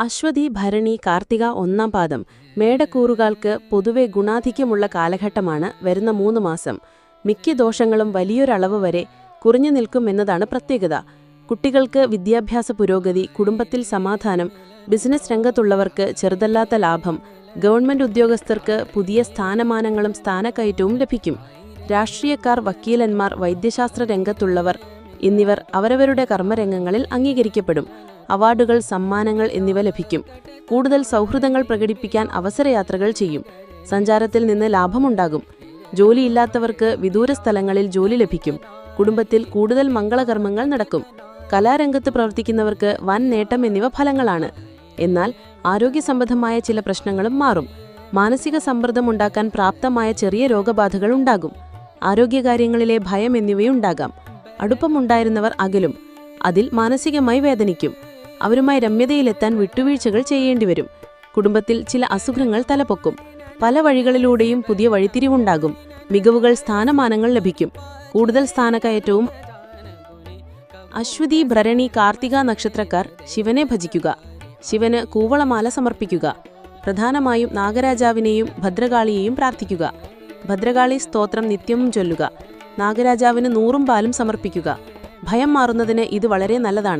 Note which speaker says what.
Speaker 1: അശ്വതി ഭരണി കാർത്തിക ഒന്നാം പാദം. മേടക്കൂറുകാൾക്ക് പൊതുവെ ഗുണാധിക്യമുള്ള കാലഘട്ടമാണ് വരുന്ന മൂന്ന് മാസം. മിക്ക ദോഷങ്ങളും വലിയൊരളവ് വരെ കുറഞ്ഞു നിൽക്കുമെന്നതാണ് പ്രത്യേകത. കുട്ടികൾക്ക് വിദ്യാഭ്യാസ പുരോഗതി കുടുംബത്തിൽ സമാധാനം ബിസിനസ് രംഗത്തുള്ളവർക്ക് ചെറുതല്ലാത്ത ലാഭം ഗവൺമെന്റ് ഉദ്യോഗസ്ഥർക്ക് പുതിയ സ്ഥാനമാനങ്ങളും സ്ഥാനക്കയറ്റവും ലഭിക്കും. രാഷ്ട്രീയക്കാർ വക്കീലന്മാർ വൈദ്യശാസ്ത്ര രംഗത്തുള്ളവർ എന്നിവർ അവരവരുടെ കർമ്മരംഗങ്ങളിൽ അംഗീകരിക്കപ്പെടും. അവാർഡുകൾ സമ്മാനങ്ങൾ എന്നിവ ലഭിക്കും. കൂടുതൽ സൗഹൃദങ്ങൾ പ്രകടിപ്പിക്കാൻ അവസരയാത്രകൾ ചെയ്യും. സഞ്ചാരത്തിൽ നിന്ന് ലാഭമുണ്ടാകും. ജോലിയില്ലാത്തവർക്ക് വിദൂര സ്ഥലങ്ങളിൽ ജോലി ലഭിക്കും. കുടുംബത്തിൽ കൂടുതൽ മംഗളകർമ്മങ്ങൾ നടക്കും. കലാരംഗത്ത് പ്രവർത്തിക്കുന്നവർക്ക് വൻ നേട്ടം എന്നിവ ഫലങ്ങളാണ്. എന്നാൽ ആരോഗ്യ സംബന്ധമായ ചില പ്രശ്നങ്ങളും മാറും. മാനസിക സമ്മർദ്ദം ഉണ്ടാക്കാൻ പ്രാപ്തമായ ചെറിയ രോഗബാധകൾ ഉണ്ടാകും. ആരോഗ്യകാര്യങ്ങളിലെ ഭയം എന്നിവയുണ്ടാകാം. അടുപ്പമുണ്ടായിരുന്നവർ അകലും. അതിൽ മാനസികമായി വേദനിക്കും. അവരുമായി രമ്യതയിലെത്താൻ വിട്ടുവീഴ്ചകൾ ചെയ്യേണ്ടി വരും കുടുംബത്തിൽ ചില അസുഖങ്ങൾ തലപൊക്കും. പല വഴികളിലൂടെയും പുതിയ വഴിത്തിരിവുണ്ടാകും. മികവുകൾ സ്ഥാനമാനങ്ങൾ ലഭിക്കും. കൂടുതൽ സ്ഥാനക്കയറ്റവും അശ്വതി ഭരണി കാർത്തിക നക്ഷത്രക്കാർ ശിവനെ ഭജിക്കുക. ശിവന് കൂവളമാല സമർപ്പിക്കുക. പ്രധാനമായും നാഗരാജാവിനെയും ഭദ്രകാളിയെയും പ്രാർത്ഥിക്കുക. ഭദ്രകാളി സ്തോത്രം നിത്യവും ചൊല്ലുക. നാഗരാജാവിന് നൂറും പാലും സമർപ്പിക്കുക. ഭയം മാറുന്നതിന് ഇത് വളരെ നല്ലതാണ്.